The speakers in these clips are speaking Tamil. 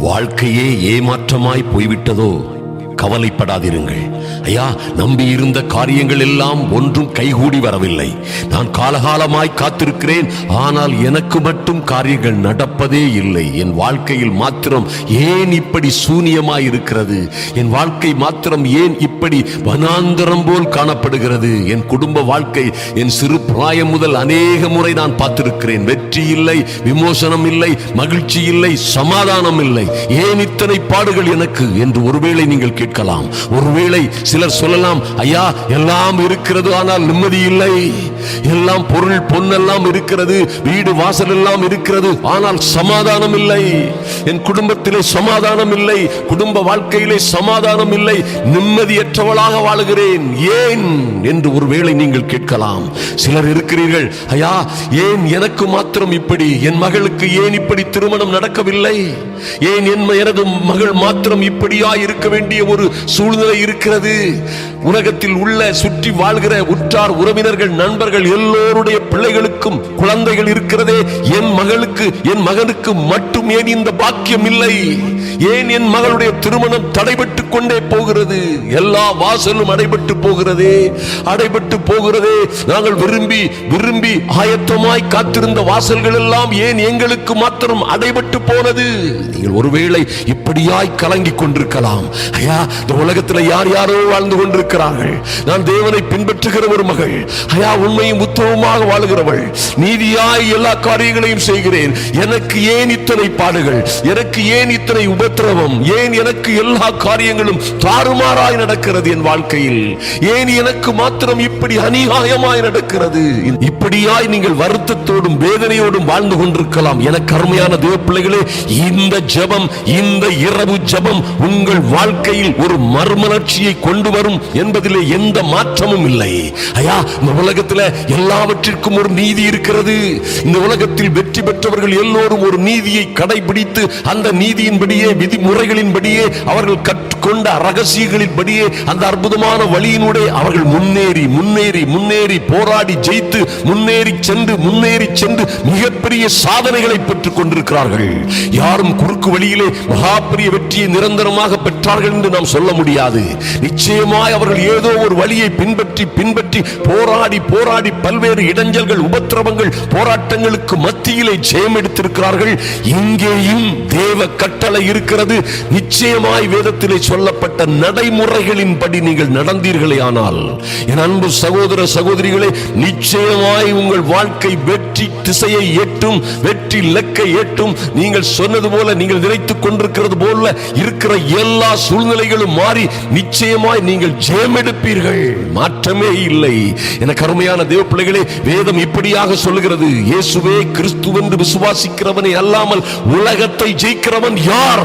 வாழ்க்கையே ஏமாற்றமாய் போய்விட்டதோ? கவலைப்படாதிருங்கள். ஐயா நம்பி இருந்த காரியங்கள் எல்லாம் ஒன்றும் கைகூடி வரவில்லை. நான் காலகாலமாய் காத்திருக்கிறேன். ஆனால் எனக்கு மட்டும் காரியங்கள் நடப்பதே இல்லை. என் வாழ்க்கையில் மாத்திரம் ஏன் இப்படி சூனியமாய் இருக்கிறது என் வாழ்க்கை மாத்திரம் ஏன் இப்படி வனாந்தரம் போல் காணப்படுகிறது? என் குடும்ப வாழ்க்கை என் சிறு பிராயம் முதல் அநேக முறை நான் பார்த்திருக்கிறேன். வெற்றி இல்லை விமோசனம் இல்லை மகிழ்ச்சி இல்லை சமாதானம் இல்லை. ஏன் இத்தனை பாடுகள் எனக்கு? என்று ஒருவேளை நீங்கள் கேட்டு கேட்கலாம். ஒருவேளை சிலர் சொல்லலாம் ஐயா எல்லாம் இருக்கிறது ஆனால் நிம்மதி இல்லை. எல்லாம் பொருள் பொன்னெல்லாம் இருக்கிறது வீடு வாசல் எல்லாம் இருக்கிறது ஆனால் சமாதானம் இல்லை. என் குடும்பத்திலே சமாதானம் இல்லை. குடும்ப வாழ்க்கையிலே சமாதானம் இல்லை. நிம்மதியற்றவளாக வாழுகிறேன். ஏன்? என்று ஒருவேளை நீங்கள் கேட்கலாம். சிலர் இருக்கிறீர்கள் ஐயா ஏன் எனக்கு மாத்திரம் இப்படி? என் மகளுக்கு ஏன் இப்படி திருமணம் நடக்கவில்லை? ஏன் என் எனது மகள் மாத்திரம் இப்படியா இருக்க வேண்டிய ஒரு சூழ்நிலை இருக்கிறது. உலகத்தில் உள்ள சுற்றி வாழ்கிற உற்றார் உறவினர்கள் நண்பர்கள் எல்லோருடைய பிள்ளைகளுக்கும் குழந்தைகள் இருக்கிறதே. என் மகளுக்கு என் மகனுக்கு மட்டும் ஏன் இந்த பாக்கியம் இல்லை? ஏன் என் மகளுடைய திருமணம் தடைபட்டு கொண்டே போகிறது? எல்லா வாசலும் அடைபட்டு போகிறதே அடைபட்டு போகிறதே. நாங்கள் விரும்பி விரும்பி ஆயத்தமாய் காத்திருந்த வாசல்கள் எல்லாம் ஏன் எங்களுக்கு மாத்திரம் அடைபட்டு போனது? நீங்கள் ஒருவேளை இப்படியாய் கலங்கி கொண்டிருக்கலாம். ஐயா இந்த உலகத்தில் யார் யாரோ வாழ்ந்து இருக்கிறார்கள் நான் தேவனை பின்பற்றுகிற ஒரு மகள். ஐயா உண்மையும் உத்தவமாக வாழுகிறவள். நீதியாய் எல்லா காரியங்களையும் செய்கிறேன். எனக்கு ஏன் இத்தனை பாடுகள்? எனக்கு ஏன் இத்தனை உபத்திரவம்? ஏன் எனக்கு எல்லா காரியங்களும் தாறுமாறாய் நடக்கிறது என் வாழ்க்கையில்? ஏன் எனக்கு மாத்திரம் இப்படி அநியாயமாய் நடக்கிறது? இப்படியாய் நீங்கள் வருத்தத்தோடும் வேதனையோடும் வாழ்ந்து கொண்டிருக்கலாம். எனக்கு அருமையான தேவ பிள்ளைகளே இந்த ஜெபம் இந்த இரவு ஜெபம் உங்கள் வாழ்க்கையில் ஒரு மர்மலட்சியை கொண்டு வரும் என்பதிலே எந்த மாற்றமும் இல்லை. ஐயா இந்த உலகத்தில் எல்லாவற்றிற்கும் ஒரு நீதி இருக்கிறது. இந்த உலகத்தில் வெற்றி பெற்றவர்கள் எல்லோரும் ஒரு நீதியை கடைபிடித்து அந்த நீதியின்படியே விதிமுறைகளின்படியே அவர்கள் கற்றுக்கொண்ட ரகசியங்களின்படியே அந்த அற்புதமான வழியினுடைய அவர்கள் முன்னேறி முன்னேறி முன்னேறி போராடி ஜெயித்து முன்னேறி சென்று முன்னேறி சென்று மிகப்பெரிய சாதனைகளை பெற்றுக் கொண்டிருக்கிறார்கள். யாரும் குறுக்கு வழியிலே மகாபெரிய வெற்றியை நிரந்தரமாக பெற்றார்கள் என்று நாம் சொல்ல முடியாது. நிச்சயமாய் அவர்கள் ஏதோ ஒரு வழியை பின்பற்றி பின்பற்றி போராடி போராடி பல்வேறு இடைஞ்சல்கள் உபத்திரவங்கள் போராட்டங்களுக்கு மத்தியிலே ஜெயம் எடுத்திருக்கிறார்கள். இங்கேயும் தேவ கட்டளை இருக்கிறது. நிச்சயமாய் வேதத்திலே சொல்லப்பட்ட நடைமுறைகளின்படி நீங்கள் நடந்தீர்களே ஆனால் என் அன்பு சகோதர சகோதரிகளே நிச்சயமாய் உங்கள் வாழ்க்கை வெற்றி திசையை எட்டும் வெற்றி இலக்கை எட்டும். நீங்கள் சொன்னது போல நீங்கள் நினைத்துக் கொண்டிருக்கிறது போல இருக்கிற எல்லா சூழ்நிலைகளும் மாறி நிச்சயமாய் நீங்கள் ஜெயமெடுப்பீர்கள். மாற்றமே இல்லை. என கருமையான தேவ பிள்ளைகளே வேதம் இப்படியாக சொல்லுகிறது. இயேசுவே கிறிஸ்துவென்று விசுவாசிக்கிறவனை அல்லாமல் உலகத்தை ஜெயிக்கிறவன் யார்?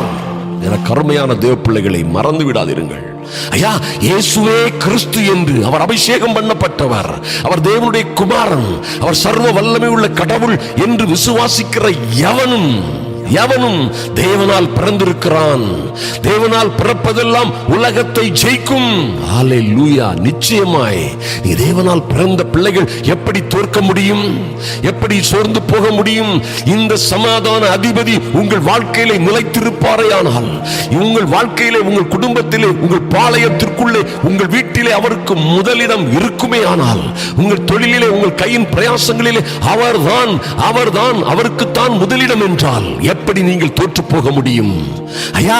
என கருமையான தேவ பிள்ளைகளை மறந்து விடாதிருங்கள். ஐயா இயேசுவே கிறிஸ்து என்று அவர் அபிஷேகம் பண்ணப்பட்டவர். அவர் தேவனுடைய குமாரன். அவர் சர்வ வல்லமை உள்ள கடவுள் என்று விசுவாசிக்கிற எவனும் எவனும் தேவனால் பிறந்திருக்கிறான். தேவனால் பிறப்பதெல்லாம் உலகத்தை ஜெயிக்கும். ஆலை லூயா நிச்சயமாய். நீ தேவனால் பிறந்த பிள்ளைகள் எப்படி தோற்க முடியும்? எப்படி சோர்ந்து போக முடியும்? இந்த சமாதான அதிபதி உங்கள் வாழ்க்கையில நிலைத்திருப்பாரே ஆனால் உங்கள் வாழ்க்கையிலே உங்கள் குடும்பத்திலே உங்கள் பாளையத்திற்குள்ளே உங்கள் வீட்டிலே அவருக்கு முதலிடம் இருக்குமே ஆனால் உங்கள் தொழிலிலே உங்கள் கையின் பிரயாசங்களிலே அவர்தான் அவர்தான் அவருக்குத்தான் முதலிடம் என்றால் எப்படி நீங்கள் தோற்று போக முடியும்? ஐயா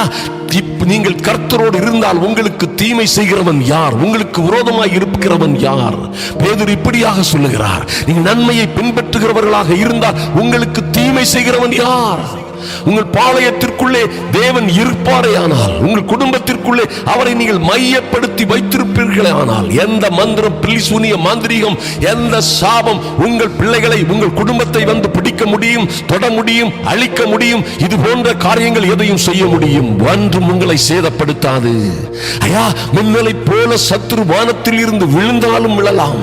நீங்கள் கர்த்தரோடு இருந்தால் உங்களுக்கு தீமை செய்கிறவன் யார்? உங்களுக்கு விரோதமாய் இருக்கிறவன் யார்? பேதர் இப்படியாக சொல்லுகிறார் நீங்கள் நன்மையை பின்பற்றுகிறவர்களாக இருந்தால் உங்களுக்கு தீமை செய்கிறவன் யார்? உங்கள் பாளையத்திற்குள்ளே தேவன் இருப்பாரே ஆனால் உங்கள் குடும்பத்தில் உங்களுக்குள்ளே அவரை நீங்கள் மையப்படுத்தி வைத்திருப்பீர்களே ஆனால் எந்த மந்திரம் பில்லிசூனிய மாந்திரிகம் எந்த சாபம் உங்கள் பிள்ளைகளை உங்கள் குடும்பத்தை வந்து பிடிக்க முடியும் தொட முடியும் அழிக்க முடியும் இது போன்ற காரியங்கள் எதையும் செய்ய முடியும். ஒன்றும் உங்களை சேதப்படுத்தாது. ஐயா மின்னலை போல சத்துரு வானத்தில் இருந்து விழுந்தாலும் விழலாம்.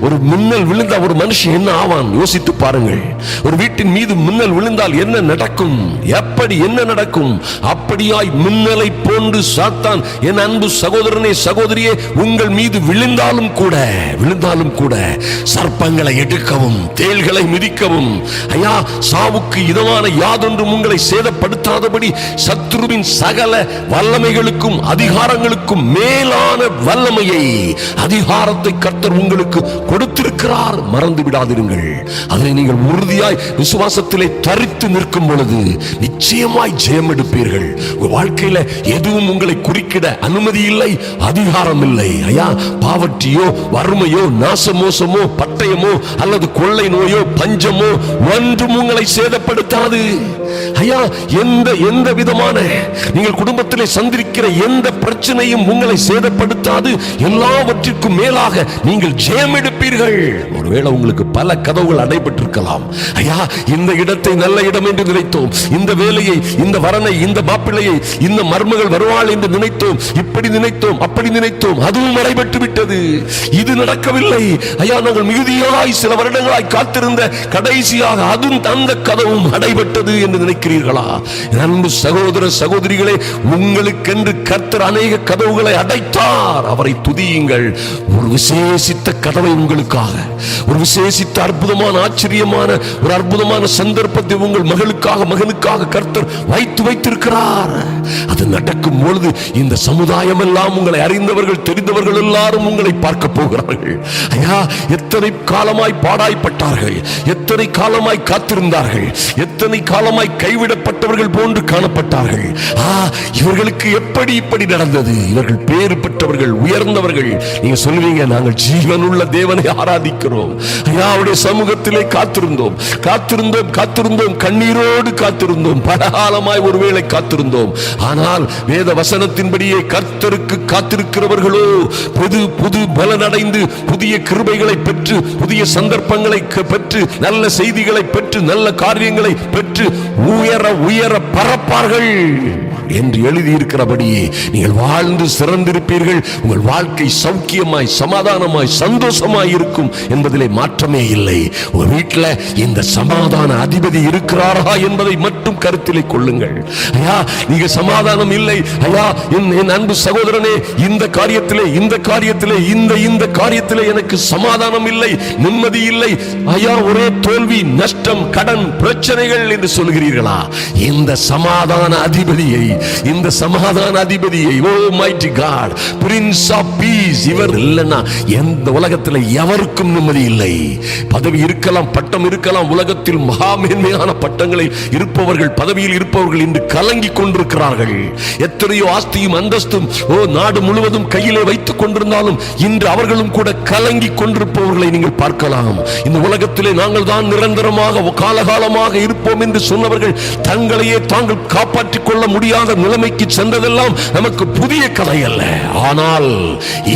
ஒரு மின்னல் விழுந்த ஒரு மனுஷன் என்ன ஆவான்? யோசித்து பாருங்கள். ஒரு வீட்டின் மீது மின்னல் விழுந்தால் என்ன நடக்கும்? எப்படி என்ன நடக்கும்? அப்படியாய் மின்னலை போன்று சத் சாத்தான் என் அன்பு சகோதரனே சகோதரியே உங்கள் மீது விழுந்தாலும் கூட விழுந்தாலும் கூட சர்ப்பங்களை எடுக்கவும் தேள்களை மிதிக்கவும் ஐயா சாவுக்கு இதமான யாதொன்றும் உங்களை சேதப்படுத்தாதபடி சத்ருவின் சகல வல்லமைகளுக்கும் அதிகாரங்களுக்கும் மேலான வல்லமையை அதிகாரத்தை கர்த்தர் உங்களுக்கு கொடுத்திருக்கிறார். மறந்து விடாதிருங்கள். அதை நீங்கள் உறுதியாய் விசுவாசத்திலே தரித்து நிற்கும் பொழுது நிச்சயமாய் ஜெயம் எடுப்பீர்கள் உங்க வாழ்க்கையில எதுவும் உங்களை குறுக்கிட அனுமதி இல்லை அதிகாரம் இல்லை ஐயா பாவற்றியோ வறுமையோ நாசமோசமோ பட்டயமோ அல்லது கொள்ளை நோயோ பஞ்சமோ ஒன்றும் உங்களை சேதப்படுத்தாது. ஐயா எந்த எந்த விதமான நீங்கள் குடும்பத்திலே சந்திருக்கிற எந்த பிரச்சனையும் உங்களை சேதப்படுத்தாது. எல்லாவற்றிற்கும் மேலாக நீங்கள் ஜெயம் எடுப்பீர்கள் ஒருவேளை உங்களுக்கு பல கதவுகள் அடைபட்டிருக்கலாம். ஐயா இந்த இடத்தை நல்ல இடம் என்று நினைத்தோம். இந்த வேலையை இந்த வரனை இந்த மாப்பிள்ளையை இந்த மர்மகள் வருவாள் என்று நினைத்தோம். இப்படி நினைத்தோம் அப்படி நினைத்தோம். அதுவும் நடைபெற்று விட்டது. இது நடக்கவில்லை. ஐயா நாங்கள் மிகுதியாய் சில வருடங்களாய் காத்திருந்த கடைசியாக அதுவும் தந்த கதவும் அடைபட்டது என்று நினைக்கிறீர்களா? அன்பு சகோதர சகோதரிகளே உங்களுக்கென்று கர்த்தர் அநேக கதவுகளை அடைத்தார். அவரை துதியுங்கள். ஒரு விசேஷித்த கதவை உங்களுக்காக ஒரு விசேஷித்த அற்புதமான ஆச்சரியமான ஒரு அற்புதமான சந்தர்ப்பத்தை உங்கள் மகளுக்காக மகனுக்காக கர்த்தர் வைத்து வைத்திருக்கிறார். அது நடக்கும் பொழுது இந்த சமுதாயம் எல்லாம் உங்களை அறிந்தவர்கள் தெரிந்தவர்கள் எல்லாரும் உங்களை பார்க்க போகிறார்கள். ஐயா எத்தனை காலமாய் பாடாய்ப்பட்டார்கள்? எத்தனை காலமாய் காத்திருந்தார்கள்? எத்தனை காலமாய் கைவிடப்பட்டவர்கள் போன்று காணப்பட்டார்கள். ஆ இவர்களுக்கு எப்படி இப்படி நடந்தது? இவர்கள் பேறு பெற்றவர்கள் உயர்ந்தவர்கள். நீங்க சொல்லுவீங்க நாங்கள் ஜீவனுள்ள தேவனை ஆராதிக்கிறோம். ஐயா அவருடைய சமூகத்திலே காத்திருந்தோம். காத்திருந்தோம் காத்திருந்தோம். கண்ணீரோடு காத்திருந்தோம். பலகாலமாய் ஒருவேளை காத்திருந்தோம். ஆனால் வேத வசனத்தின்படியே கர்த்தருக்கு காத்திருக்கிறவர்களோ புது புது பலனடைந்து புதிய கிருபைகளை பெற்று புதிய சந்தர்ப்பங்களை பெற்று நல்ல செய்திகளை பெற்று நல்ல காரியங்களை பெற்று உயர உயர பறப்பார்கள் என்று எழுதியிருக்கிறபடியே நீங்கள் வாழ்ந்து சிறந்திருப்பீர்கள். உங்கள் வாழ்க்கை சௌக்கியமாய் சமாதானமாய் சந்தோஷமாய் இருக்கும் என்பதிலே மாற்றமே இல்லை. உங்கள் வீட்டில் இந்த சமாதான அதிபதி இருக்கிறாரா என்பதை மட்டும் கருத்திலே கொள்ளுங்கள். ஐயா நீங்க சமாதானம் இல்லை. ஐயா என் என் அன்பு சகோதரனே இந்த காரியத்திலே இந்த காரியத்திலே இந்த இந்த காரியத்திலே எனக்கு சமாதானம் இல்லை நிம்மதி இல்லை. ஐயா ஒரே தோல்வி நஷ்டம் கடன் பிரச்சனைகள் என்று சொல்கிறீர்களா? இந்த சமாதான அதிபதியை இந்த சமாதான அதிபதியை O mighty God prince of peace இவர் இல்லைன்னா எந்த உலகத்தில் எவருக்கும் நிம்மதி இல்லை. பதவி இருக்கலாம் பட்டம் இருக்கலாம் உலகத்தில் மகா மேன்மையான பட்டங்களை இருப்பவர்கள் பதவியில் இருப்பவர்கள் இன்று கலங்கி கொண்டிருக்கிறார்கள். எத்தனையோ ஆஸ்தியும் அந்தஸ்தும் ஓ நாடு முழுவதும் கையிலே வைத்துக் கொண்டிருந்தாலும் இன்று அவர்களும் கூட கலங்கி கொண்டிருப்பவர்களை நீங்கள் பார்க்கலாம். இந்த உலகத்திலே நாங்கள் தான் நிரந்தரமாக காலகாலமாக இருப்போம் என்று சொன்னவர்கள் தங்களையே தாங்கள் காப்பாற்றி கொள்ள முடியாத நிலைமைக்கு சென்றதெல்லாம் நமக்கு புதிய கதை அல்ல. ஆனால்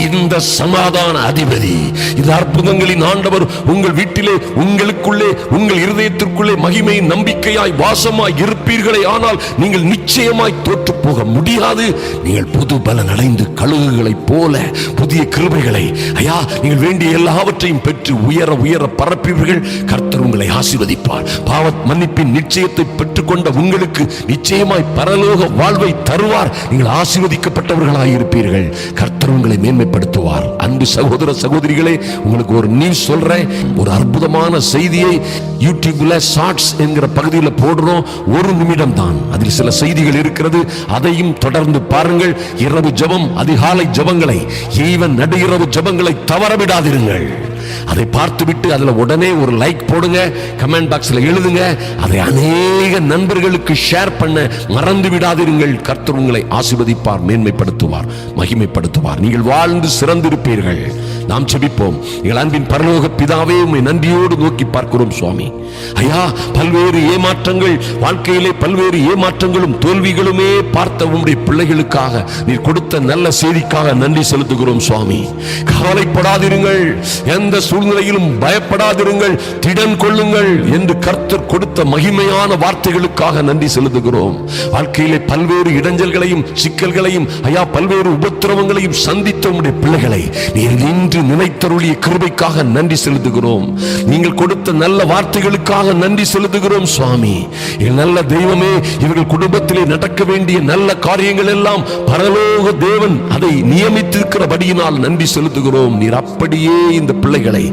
இந்த சமாதான அதிபதி இந்த அற்புதங்களின் ஆண்டவர் உங்கள் வீட்டிலே உங்களுக்குள்ளே உங்கள் இருதயத்திற்குள்ளே மகிமை நம்பிக்கையாய் வாசமாய் இருப்பீர்களே. ஆனால் நீங்கள் நிச்சயமாய் தோற்று போக முடியாது. நீங்கள் புது பலன் அடைந்து கழுகுகளைப் போல புதிய கிருபைகளை ஐயா நீங்கள் வேண்டிய எல்லாவற்றையும் பெற்று உயர உயர பரப்பீர்கள் கர்த்தர் உங்களை ஆசிர்வதிப்பார். பாவ மன்னிப்பின் நிச்சயத்தை பெற்றுக்கொண்ட உங்களுக்கு நிச்சயமாய் பரலோக வாழ்வை தருவார். நீங்கள் ஆசீர்வதிக்கப்பட்டவர்களாக இருப்பீர்கள். கர்த்தர் உங்களை மேன்மைப்படுத்துவார். அன்பு சகோதர சகோதரிகளே உங்களுக்கு ஒரு நியூஸ் சொல்றேன். ஒரு அற்புதமான செய்தியை யூடியூப்ல ஷார்ட்ஸ் என்கிற பகுதியில் போடுறோம். ஒரு நிமிடம் தான் அதில் சில செய்திகள் இருக்கிறது. அதையும் தொடர்ந்து பாருங்கள். இரவு ஜெபம் அதிகாலை ஜெபங்களை. ஈவன் நடு இரவு ஜெபங்களை தவற விடாதிருங்கள் அதை பார்த்துவிட்டு அதுல உடனே ஒரு லைக் போடுங்க கமெண்ட் பாக்ஸ்ல எழுதுங்க. அதை அநேக நண்பர்களுக்கு ஷேர் பண்ண மறந்து விடாதிருங்கள். கர்த்தர் உங்களை ஆசிர்வதிப்பார் மேன்மைப்படுத்துவார் மகிமைப்படுத்துவார். நீங்கள் வாழ்ந்து சிறந்திருப்பீர்கள். நாம் செபிப்போம். எங்கள் அன்பின் பரலோக பிதாவே உண்மை நன்றியோடு நோக்கி பார்க்கிறோம் சுவாமி. ஐயா பல்வேறு ஏமாற்றங்கள் வாழ்க்கையிலே பல்வேறு ஏமாற்றங்களும் தோல்விகளுமே பார்த்த உம்முடைய பிள்ளைகளுக்காக நீர் கொடுத்த நல்ல செய்திக்காக நன்றி செலுத்துகிறோம் சுவாமி. கவலைப்படாதிருங்கள். எந்த சூழ்நிலையிலும் பயப்படாதிருங்கள். திடன் கொள்ளுங்கள் என்று கர்த்தர் கொடுத்த மகிமையான வார்த்தைகளுக்காக நன்றி செலுத்துகிறோம். வாழ்க்கையிலே பல்வேறு இடைஞ்சல்களையும் சிக்கல்களையும் ஐயா பல்வேறு உபத்திரவங்களையும் சந்தித்த உம்முடைய பிள்ளைகளை நீர் நின்று என்று நினைத்தருளிய கிருபைக்காக நன்றி செலுத்துகிறோம். நீங்கள் கொடுத்த நல்ல வார்த்தைகளுக்காக நன்றி செலுத்துகிறோம் சுவாமி. நல்ல தெய்வமே இவர்கள் குடும்பத்திலே நடக்க வேண்டிய நல்ல காரியங்கள் எல்லாம் பரலோக தேவன் அதை நியமித்திருக்கிறபடியினால் நன்றி செலுத்துகிறோம். நீர் அப்படியே இந்த பிள்ளைகளை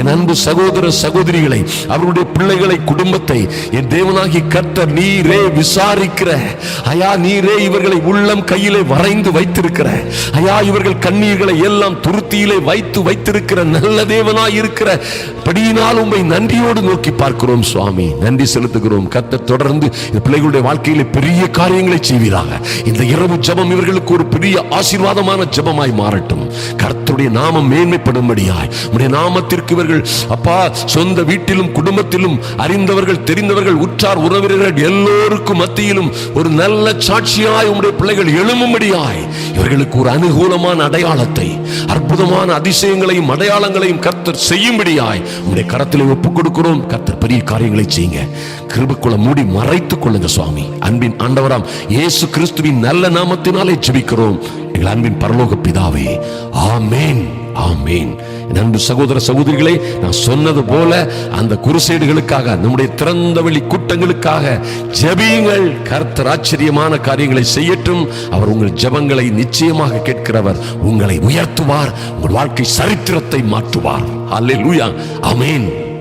என் அன்பு சகோதர சகோதரிகளை அவருடைய பிள்ளைகளை குடும்பத்தை என் தேவனாகி கர்த்தர் நீரே விசாரிக்கிற. ஐயா நீரே இவர்களை உள்ளம் கையிலே வரைந்து வைத்திருக்கிற. ஐயா இவர்கள் கண்ணீர்களை எல்லாம் துருத்தியிலே வைத்து வைத்திருக்கிற நல்ல தேவனாய் இருக்கிற படியினால் உண்மை நன்றியோடு நோக்கி பார்க்கிறோம் சுவாமி. நன்றி செலுத்துகிறோம். கத்த தொடர்ந்து இந்த பிள்ளைகளுடைய வாழ்க்கையில பெரிய காரியங்களை செய்வீராக. இந்த இரவு ஜபம் இவர்களுக்கு ஒரு பெரிய ஆசீர்வாதமான ஜபமாய் மாறட்டும். கர்த்தருடைய நாமம் மேன்மைப்படும்படியாய். உடைய நாமத்திற்கு இவர்கள் அப்பா சொந்த வீட்டிலும் குடும்பத்திலும் அறிந்தவர்கள் தெரிந்தவர்கள் உற்றார் உறவினர்கள் எல்லோருக்கும் மத்தியிலும் ஒரு நல்ல சாட்சியாய் உம்முடைய பிள்ளைகள் எழும்பும்படியாய் இவர்களுக்கு ஒரு அனுகூலமான அடையாளத்தை அற்புதமான அதிசயங்களையும் அடையாளங்களையும் கர்த்தர் செய்யும்படியாய் உடைய கரத்திலே ஒப்பு கொடுக்கிறோம் கர்த்தர் பெரிய காரியங்களை செய்யுங்க. கிருபக்குள்ள மூடி மறைத்துக் கொள்ளுங்க சுவாமி. அன்பின் ஆண்டவராம் இயேசு கிறிஸ்துவின் நல்ல நாமத்தினாலே ஜெபிக்கிறோம். எங்கள் அன்பின் பரலோக பிதாவே. ஆமேன். ஆமேன். அன்பு சகோதர சகோதரிகளே நான் சொன்னது போல அந்த குருசேடுகளுக்காக நம்முடைய திறந்த வெளி கூட்டங்களுக்காக ஜபியுங்கள். கர்த்தர் ஆச்சரியமான காரியங்களை செய்யட்டும். அவர் உங்கள் ஜெபங்களை நிச்சயமாக கேட்கிறவர். உங்களை உயர்த்துவார். உங்கள் வாழ்க்கை சரித்திரத்தை மாற்றுவார். அல்லேலூயா அமேன்